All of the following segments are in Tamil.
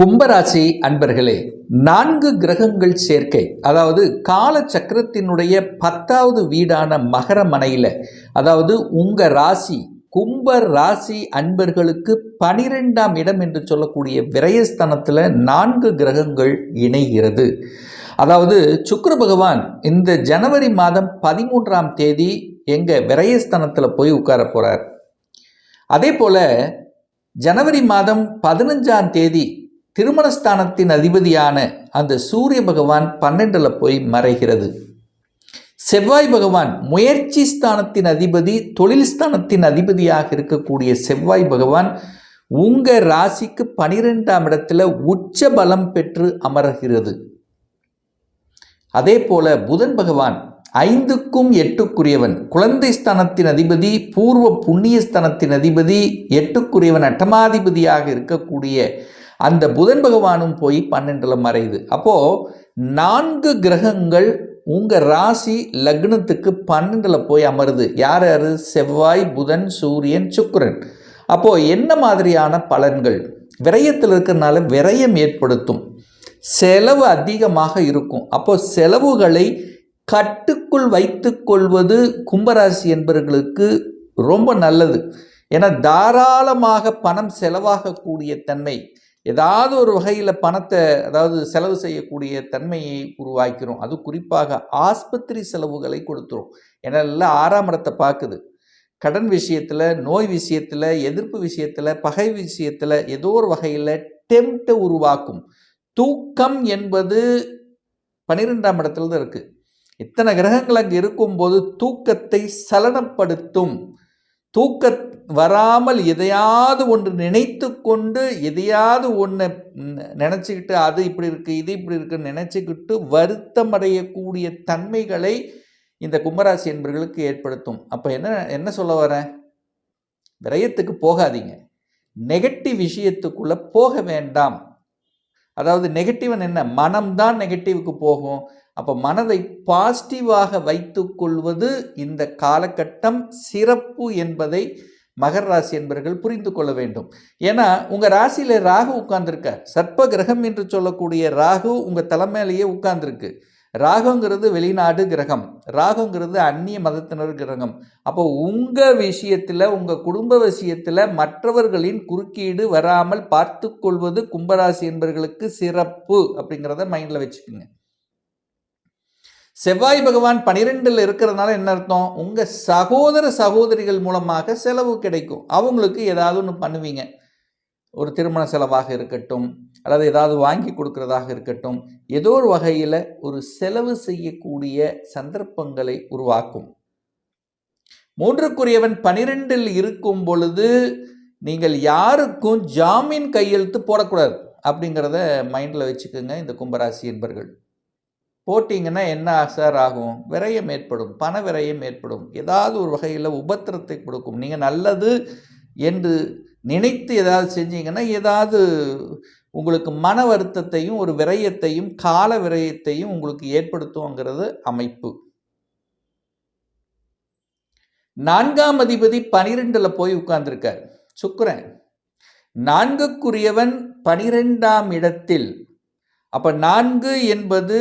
கும்பராசி அன்பர்களே நான்கு கிரகங்கள் சேர்க்கை அதாவது கால சக்கரத்தினுடைய பத்தாவது வீடான மகர மனையில் அதாவது உங்க ராசி கும்ப ராசி அன்பர்களுக்கு பனிரெண்டாம் இடம் என்று சொல்லக்கூடிய விரயஸ்தானத்தில் நான்கு கிரகங்கள் இணைகிறது. அதாவது சுக்கர பகவான் இந்த ஜனவரி மாதம் பதிமூன்றாம் தேதி எங்கள் விரயஸ்தானத்தில் போய் உட்கார போகிறார் அதே போல் ஜனவரி மாதம் பதினஞ்சாம் தேதி திருமணஸ்தானத்தின் அதிபதியான அந்த சூரிய பகவான் பன்னெண்டில் போய் மறைகிறது. செவ்வாய் பகவான் முயற்சி ஸ்தானத்தின் அதிபதி தொழில் ஸ்தானத்தின் அதிபதியாக இருக்கக்கூடிய செவ்வாய் பகவான் உங்கள் ராசிக்கு பனிரெண்டாம் இடத்துல உச்ச பலம் பெற்று அமர்கிறது. அதே போல புதன் பகவான் ஐந்துக்கும் எட்டுக்குரியவன் குழந்தை ஸ்தானத்தின் அதிபதி பூர்வ புண்ணிய ஸ்தானத்தின் அதிபதி எட்டுக்குரியவன் அட்டமாதிபதியாக இருக்கக்கூடிய அந்த புதன் பகவானும் போய் பன்னெண்டில் மறையுது. அப்போது நான்கு கிரகங்கள் உங்கள் ராசி லக்னத்துக்கு பன்னெண்டில் போய் அமருது. யார் யார்? செவ்வாய் புதன் சூரியன் சுக்கரன். அப்போது என்ன மாதிரியான பலன்கள்? விரயத்தில் இருக்கிறனால விரயம் ஏற்படுத்தும். செலவு அதிகமாக இருக்கும். அப்போது செலவுகளை கட்டுக்குள் வைத்து கொள்வது கும்பராசி என்பவர்களுக்கு ரொம்ப நல்லது. என தாராளமாக பணம் செலவாகக்கூடிய தன்மை ஏதாவது ஒரு வகையில் பணத்தை அதாவது செலவு செய்யக்கூடிய தன்மையை உருவாக்கிறோம். அது குறிப்பாக ஆஸ்பத்திரி செலவுகளை கொடுத்துரும். ஏன்னா எல்லாம் ஆறாம் இடத்தை பார்க்குது. கடன் விஷயத்தில் நோய் விஷயத்தில் எதிர்ப்பு விஷயத்தில் பகை விஷயத்தில் ஏதோ ஒரு வகையில் டெம்ட்டை உருவாக்கும். தூக்கம் என்பது பன்னிரெண்டாம் இடத்துல தான் இருக்குது இத்தனை கிரகங்கள் அங்கே இருக்கும்போது தூக்கத்தை சலனப்படுத்தும். தூக்க வராமல் எதையாவது ஒன்று நினைத்து கொண்டு எதையாவது ஒன்று நினச்சிக்கிட்டு அது இப்படி இருக்குது இது இப்படி இருக்குன்னு நினச்சிக்கிட்டு வருத்தம் அடையக்கூடிய தன்மைகளை இந்த கும்பராசி என்பர்களுக்கு ஏற்படுத்தும். அப்போ என்ன என்ன சொல்ல வரேன்? விரயத்துக்கு போகாதீங்க. நெகட்டிவ் விஷயத்துக்குள்ளே போக வேண்டாம். அதாவது நெகட்டிவன் என்ன? மனம்தான் நெகட்டிவுக்கு போகும். அப்போ மனதை பாசிட்டிவாக வைத்து கொள்வது இந்த காலகட்டம் சிறப்பு என்பதை மகர ராசி என்பவர்கள் புரிந்து கொள்ள வேண்டும். ஏன்னா உங்கள் ராசியில் ராகு உட்கார்ந்துருக்கார். சர்ப்ப கிரகம் என்று சொல்லக்கூடிய ராகு உங்கள் தலைமையிலேயே உட்கார்ந்துருக்கு. ராகுங்கிறது வெளிநாடு கிரகம். ராகுங்கிறது அந்நிய மதத்தினர் கிரகம். அப்போ உங்கள் விஷயத்தில் உங்கள் குடும்ப விஷயத்தில் மற்றவர்களின் குறுக்கீடு வராமல் பார்த்து கொள்வது கும்பராசி என்பவர்களுக்கு சிறப்பு அப்படிங்கிறத மைண்டில் வச்சுக்கோங்க. செவ்வாய் பகவான் பனிரெண்டில் இருக்கிறதுனால என்ன அர்த்தம்? உங்கள் சகோதர சகோதரிகள் மூலமாக செலவு கிடைக்கும். அவங்களுக்கு ஏதாவது ஒன்று பண்ணுவீங்க. ஒரு திருமண செலவாக இருக்கட்டும் அல்லது ஏதாவது வாங்கி கொடுக்கறதாக இருக்கட்டும் ஏதோ ஒரு வகையில் ஒரு செலவு செய்யக்கூடிய சந்தர்ப்பங்களை உருவாக்கும். மூன்றுக்குரியவன் பனிரெண்டில் இருக்கும் பொழுது நீங்கள் யாருக்கும் ஜாமீன் கையெழுத்து போடக்கூடாது. அப்படிங்கிறத மைண்டில் வச்சுக்கோங்க இந்த கும்பராசி என்பர்கள். போட்டிங்கன்னா என்ன சார் ஆகும்? விரயம் ஏற்படும் பண விரயம் ஏற்படும். ஏதாவது ஒரு வகையில் உபத்திரத்தை கொடுக்கும். நீங்கள் நல்லது என்று நினைத்து ஏதாவது செஞ்சீங்கன்னா ஏதாவது உங்களுக்கு மன வருத்தத்தையும் ஒரு விரயத்தையும் கால விரயத்தையும் உங்களுக்கு ஏற்படுத்துங்கிறது அமைப்பு. நான்காம் அதிபதி பனிரெண்டில் போய் உட்கார்ந்துருக்கார். சுக்கரன் நான்குக்குரியவன் பனிரெண்டாம் இடத்தில். அப்போ நான்கு என்பது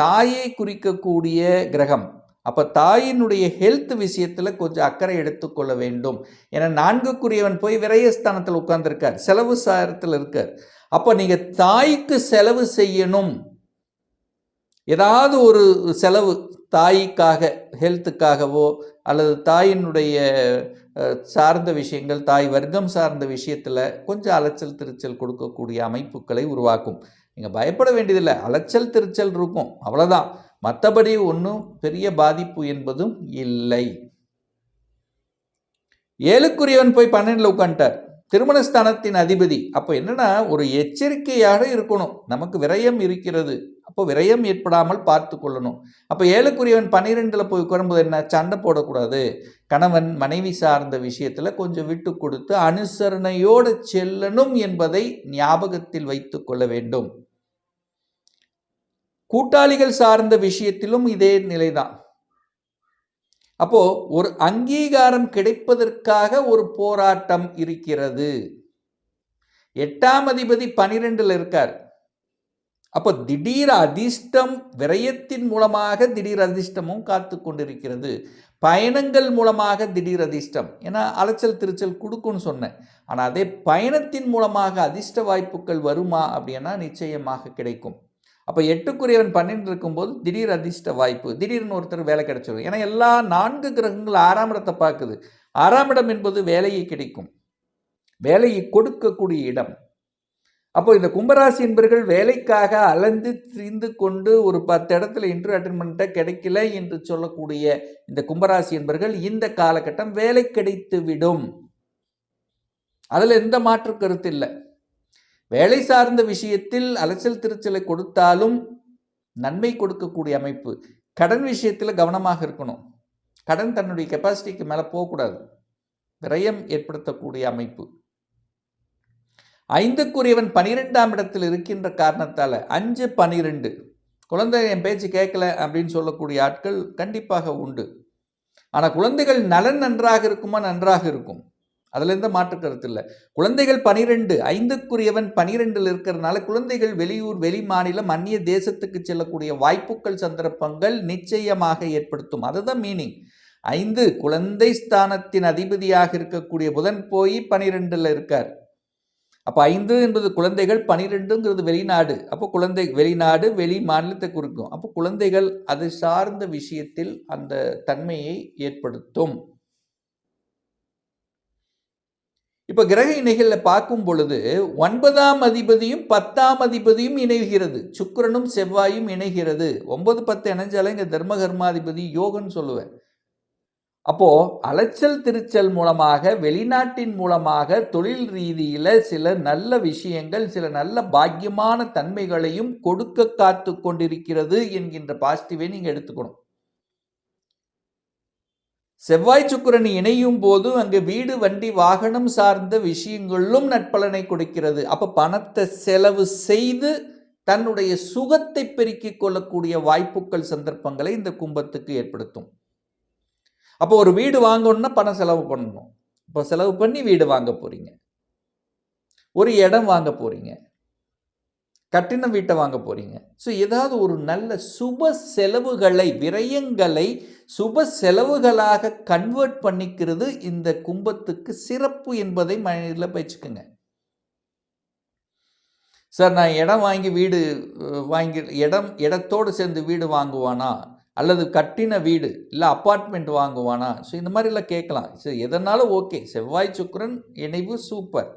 தாயை குறிக்கக்கூடிய கிரகம். அப்போ தாயினுடைய ஹெல்த் விஷயத்தில் கொஞ்சம் அக்கறை எடுத்துக்கொள்ள வேண்டும். ஏன்னா நான்குக்குரியவன் போய் விரயஸ்தானத்தில் உட்கார்ந்துருக்கார். செலவு சாரத்தில் இருக்கார். அப்போ நீங்கள் தாய்க்கு செலவு செய்யணும். ஏதாவது ஒரு செலவு தாய்க்காக ஹெல்த்துக்காகவோ அல்லது தாயினுடைய சார்ந்த விஷயங்கள் தாய் வர்க்கம் சார்ந்த விஷயத்தில் கொஞ்சம் அலைச்சல் திருச்சல் கொடுக்கக்கூடிய அமைப்புகளை உருவாக்கும். நீங்கள் பயப்பட வேண்டியதில்லை. அலைச்சல் திருச்சல் இருக்கும். அவ்வளோதான் மற்றபடி ஒன்றும் பெரிய பாதிப்பு என்பதும் இல்லை. ஏழுக்குரியவன் போய் பன்னெண்டில் உட்காந்துட்டார் திருமணஸ்தானத்தின் அதிபதி. அப்போ என்னென்னா ஒரு எச்சரிக்கையாக இருக்கணும். நமக்கு விரயம் இருக்கிறது. அப்போ விரயம் ஏற்படாமல் பார்த்து கொள்ளணும். அப்போ ஏழுக்குரியவன் பன்னிரெண்டில் போய் உட்காரும்போது என்ன? சண்டை போடக்கூடாது. கணவன் மனைவி சார்ந்த விஷயத்தில் கொஞ்சம் விட்டு கொடுத்து அனுசரணையோடு செல்லணும் என்பதை ஞாபகத்தில் வைத்து கொள்ள வேண்டும். கூட்டாளிகள் சார்ந்த விஷயத்திலும் இதே நிலைதான். அப்போ ஒரு அங்கீகாரம் கிடைப்பதற்காக ஒரு போராட்டம் இருக்கிறது. எட்டாம் அதிபதி பனிரெண்டில் இருக்கார். அப்போ திடீர் அதிர்ஷ்டம் விரயத்தின் மூலமாக திடீர் அதிர்ஷ்டமும் காத்து கொண்டிருக்கிறது. பயணங்கள் மூலமாக திடீர் அதிர்ஷ்டம். ஏன்னா அலைச்சல் திருச்சல் கொடுக்கும்னு சொன்னேன். ஆனால் அதே பயணத்தின் மூலமாக அதிர்ஷ்ட வாய்ப்புகள் வருமா அப்படின்னா நிச்சயமாக கிடைக்கும். அப்போ எட்டுக்குரியவன் பன்னெண்டு இருக்கும்போது திடீர் அதிர்ஷ்ட வாய்ப்பு. திடீர்னு ஒருத்தர் வேலை கிடைச்சிடும் ஏன்னா எல்லா நான்கு கிரகங்கள் ஆறாம் இடத்தை பார்க்குது. ஆறாம் இடம் என்பது வேலையை கிடைக்கும். வேலையை கொடுக்கக்கூடிய இடம். அப்போ இந்த கும்பராசி என்பர்கள் வேலைக்காக அலைந்து திரிந்து கொண்டு ஒரு பத்து இடத்துல இன்டர்வியூ அட்டன் பண்ணிட்ட கிடைக்கல என்று சொல்லக்கூடிய இந்த கும்பராசி என்பர்கள் இந்த காலகட்டம் வேலை கிடைத்து விடும் அதில் எந்த மாற்று கருத்து இல்லை. வேலை சார்ந்த விஷயத்தில் அலைச்சல் திருச்சலை கொடுத்தாலும் நன்மை கொடுக்கக்கூடிய அமைப்பு கடன் விஷயத்தில் கவனமாக இருக்கணும். கடன் தன்னுடைய கெப்பாசிட்டிக்கு மேலே போகக்கூடாது. விரயம் ஏற்படுத்தக்கூடிய அமைப்பு. ஐந்துக்குரியவன் பனிரெண்டாம் இடத்தில் இருக்கின்ற காரணத்தால் அஞ்சு பனிரெண்டு. குழந்தை என் பேச்சு கேட்கல அப்படின்னு சொல்லக்கூடிய ஆட்கள் கண்டிப்பாக உண்டு. ஆனால் குழந்தைகள் நலன் நன்றாக இருக்குமா? நன்றாக இருக்கும். அதில் எந்த மாற்று கருத்து இல்லை. குழந்தைகள் பனிரெண்டு ஐந்துக்குரியவன் பனிரெண்டில் இருக்கிறதுனால குழந்தைகள் வெளியூர் வெளி மாநிலம் அந்நிய தேசத்துக்கு செல்லக்கூடிய வாய்ப்புகள் சந்தர்ப்பங்கள் நிச்சயமாக ஏற்படுத்தும். அதுதான் மீனிங் ஐந்து குழந்தை ஸ்தானத்தின் அதிபதியாக இருக்கக்கூடிய புதன் போய் பனிரெண்டில் இருக்கார். அப்போ ஐந்து என்பது குழந்தைகள் பனிரெண்டுங்கிறது வெளிநாடு. அப்போ குழந்தை வெளிநாடு வெளி மாநிலத்தை குறிக்கும். அப்போ குழந்தைகள் அது சார்ந்த விஷயத்தில் அந்த தன்மையை ஏற்படுத்தும். இப்போ கிரக இணைகளில் பார்க்கும் பொழுது ஒன்பதாம் அதிபதியும் பத்தாம் அதிபதியும் இணைகிறது. சுக்கரனும் செவ்வாயும் இணைகிறது. ஒன்பது பத்து இணைஞ்சாலே இங்கே தர்ம கர்மாதிபதி யோகன்னு சொல்லுவேன். அப்போது அலைச்சல் திருச்சல் மூலமாக வெளிநாட்டின் மூலமாக தொழில் ரீதியில் சில நல்ல விஷயங்கள் சில நல்ல பாக்கியமான தன்மைகளையும் கொடுக்க காத்து கொண்டிருக்கிறது என்கின்ற பாசிட்டிவை நீங்கள் எடுத்துக்கணும். செவ்வாய் சுக்கரன் இணையும் போது அங்கே வீடு வண்டி வாகனம் சார்ந்த விஷயங்களும் நட்பலனை கொடுக்கிறது. அப்போ பணத்தை செலவு செய்து தன்னுடைய சுகத்தை பெருக்கிக் கொள்ளக்கூடிய வாய்ப்புகள் சந்தர்ப்பங்களை இந்த கும்பத்துக்கு ஏற்படுத்தும். அப்போ ஒரு வீடு வாங்கணும்னா பணம் செலவு பண்ணணும். இப்போ செலவு பண்ணி வீடு வாங்க போறீங்க. ஒரு இடம் வாங்க போறீங்க. கட்டின வீட்டை வாங்க போகிறீங்க ஸோ ஏதாவது ஒரு நல்ல சுப செலவுகளை விரயங்களை சுப செலவுகளாக கன்வெர்ட் பண்ணிக்கிறது இந்த கும்பத்துக்கு சிறப்பு என்பதை மனதில் வச்சுக்கோங்க. சார் நான் இடம் வாங்கி வீடு வாங்கி இடம் இடத்தோடு சேர்ந்து வீடு வாங்குவானா? அல்லது கட்டின வீடு இல்லை அப்பார்ட்மெண்ட் வாங்குவானா? ஸோ இந்த மாதிரிலாம் கேட்கலாம். ஸோ எதனாலும் ஓகே செவ்வாய் சுக்கரன் இணைவு சூப்பர்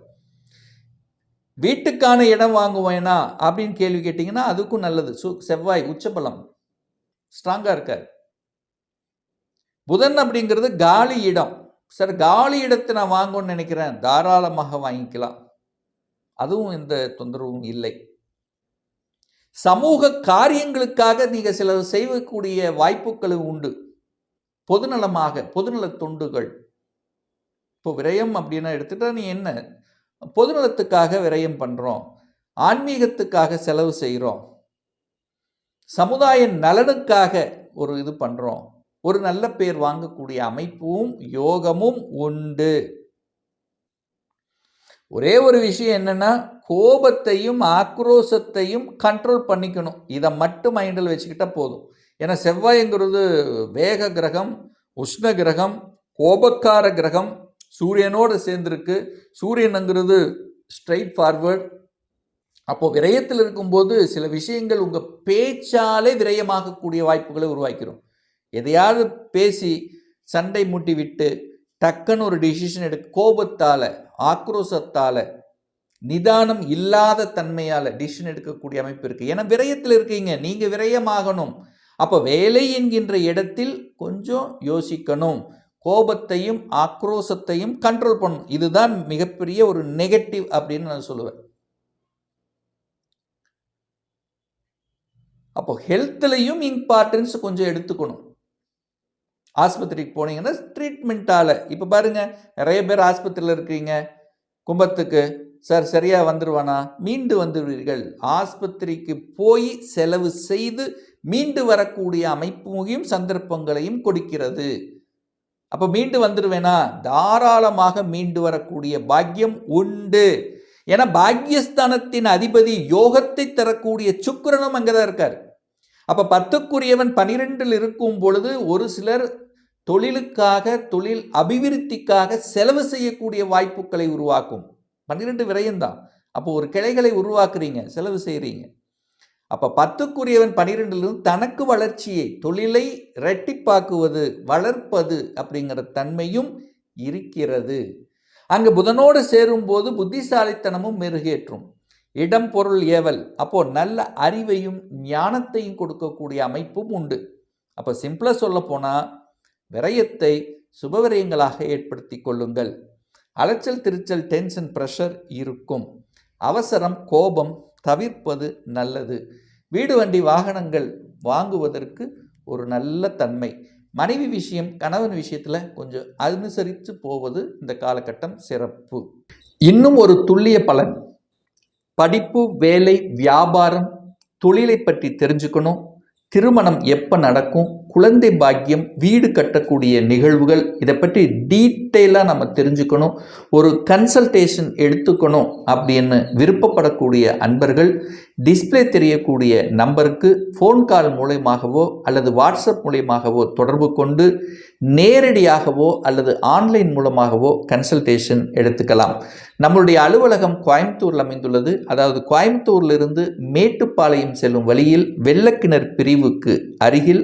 வீட்டுக்கான இடம் வாங்குவேனா அப்படின்னு கேள்வி கேட்டிங்கன்னா அதுக்கும் நல்லது. சு செவ்வாய் உச்சபலம். ஸ்ட்ராங்காக இருக்கார். புதன் அப்படிங்கிறது காலி இடம். சார் காலி இடத்தை நான் வாங்கணும்னு நினைக்கிறேன். தாராளமாக வாங்கிக்கலாம். அதுவும் எந்த தொந்தரவும் இல்லை. சமூக காரியங்களுக்காக நீங்கள் சில செய்யக்கூடிய வாய்ப்புகளும் உண்டு. பொதுநலமாக பொதுநல தொண்டுகள். இப்போ விரயம் அப்படின்னா எடுத்துட்டா நீ என்ன? பொதுநலத்துக்காக விரயம் பண்ணுறோம் ஆன்மீகத்துக்காக செலவு செய்கிறோம் சமுதாய நலனுக்காக ஒரு இது பண்ணுறோம் ஒரு நல்ல பேர் வாங்கக்கூடிய அமைப்பும் யோகமும் உண்டு. ஒரே ஒரு விஷயம் என்னென்னா கோபத்தையும் ஆக்ரோஷத்தையும் கண்ட்ரோல் பண்ணிக்கணும். இதை மட்டும் மைண்டில் வச்சுக்கிட்டால் போதும். ஏன்னா செவ்வாய்ங்கிறது வேக கிரகம் உஷ்ண கிரகம் கோபக்கார கிரகம் சூரியனோடு சேர்ந்திருக்கு. சூரியனுங்கிறது ஸ்ட்ரைட் ஃபார்வர்ட் அப்போது விரயத்தில் இருக்கும்போது சில விஷயங்கள் உங்கள் பேச்சாலே விரயமாகக்கூடிய வாய்ப்புகளை உருவாக்கிறோம் எதையாவது பேசி சண்டை மூட்டி விட்டு டக்குன்னு ஒரு டிசிஷன் எடு கோபத்தால் ஆக்ரோஷத்தால் நிதானம் இல்லாத தன்மையால் டிசிஷன் எடுக்கக்கூடிய அமைப்பு இருக்குது ஏன்னா விரயத்தில் இருக்கீங்க. நீங்கள் விரயமாகணும். அப்போ வேலை என்கின்ற இடத்தில் கொஞ்சம் யோசிக்கணும். கோபத்தையும் ஆக்ரோஷத்தையும் கண்ட்ரோல் பண்ணணும் இதுதான் மிகப்பெரிய ஒரு நெகட்டிவ் அப்படின்னு நான் சொல்லுவேன். அப்போ ஹெல்த்லையும் இம்பார்ட்டன்ஸ் கொஞ்சம் எடுத்துக்கணும். ஆஸ்பத்திரிக்கு போனீங்கன்னா ட்ரீட்மெண்ட்டால் இப்போ பாருங்கள் நிறைய பேர் ஆஸ்பத்திரியில் இருக்கீங்க. கும்பத்துக்கு சார் சரியாக வந்துடுவானா மீண்டு வந்துடுவீர்கள் ஆஸ்பத்திரிக்கு போய் செலவு செய்து மீண்டு வரக்கூடிய அமைப்பையும் சந்தர்ப்பங்களையும் கொடுக்கிறது. அப்போ மீண்டு வந்துடுவேனா? தாராளமாக மீண்டு வரக்கூடிய பாக்கியம் உண்டு. ஏன்னா பாக்யஸ்தானத்தின் அதிபதி யோகத்தை தரக்கூடிய சுக்கரனும் அங்கே தான் இருக்கார். அப்போ பத்துக்குரியவன் பனிரெண்டில் இருக்கும் பொழுது ஒரு சிலர் தொழிலுக்காக தொழில் அபிவிருத்திக்காக செலவு செய்யக்கூடிய வாய்ப்புகளை உருவாக்கும். பன்னிரெண்டு விரயம்தான். அப்போ ஒரு கிளைகளை உருவாக்குறீங்க செலவு செய்கிறீங்க அப்போ பத்துக்குரியவன் பனிரெண்டிலிருந்து தனக்கு வளர்ச்சியை தொழிலை ரெட்டிப்பாக்குவது வளர்ப்பது அப்படிங்கிற தன்மையும் இருக்கிறது. அங்கு புதனோடு சேரும்போது புத்திசாலித்தனமும் மெருகேற்றும். இடம் பொருள் ஏவல். அப்போ நல்ல அறிவையும் ஞானத்தையும் கொடுக்கக்கூடிய அமைப்பும் உண்டு. அப்போ சிம்பிளாக சொல்ல போனால் விரயத்தை சுபவிரயங்களாக ஏற்படுத்தி கொள்ளுங்கள். அலைச்சல் திருச்சல் டென்ஷன் ப்ரெஷர் இருக்கும். அவசரம் கோபம் தவிர்ப்பது நல்லது. வீடு வண்டி வாகனங்கள் வாங்குவதற்கு ஒரு நல்ல தன்மை. மனைவி விஷயம் கணவன் விஷயத்தில் கொஞ்சம் அனுசரித்து போவது இந்த காலகட்டம் சிறப்பு. இன்னும் ஒரு துல்லிய பலன். படிப்பு வேலை வியாபாரம் தொழிலை பற்றி தெரிஞ்சுக்கணும். திருமணம் எப்போ நடக்கும்? குழந்தை பாக்கியம் வீடு கட்டக்கூடிய நிகழ்வுகள் இதை பற்றி டீட்டெயிலாக நம்ம தெரிஞ்சுக்கணும். ஒரு கன்சல்டேஷன் எடுத்துக்கணும் அப்படின்னு விருப்பப்படக்கூடிய அன்பர்கள் டிஸ்ப்ளே தெரியக்கூடிய நம்பருக்கு ஃபோன் கால் மூலயமாகவோ அல்லது வாட்ஸ்அப் மூலயமாகவோ தொடர்பு கொண்டு நேரடியாகவோ அல்லது ஆன்லைன் மூலமாகவோ கன்சல்டேஷன் எடுத்துக்கலாம். நம்மளுடைய அலுவலகம் கோயம்புத்தூரில் அமைந்துள்ளது. அதாவது கோயம்புத்தூரிலிருந்து மேட்டுப்பாளையம் செல்லும் வழியில் வெள்ளக்கிணர் பிரிவுக்கு அருகில்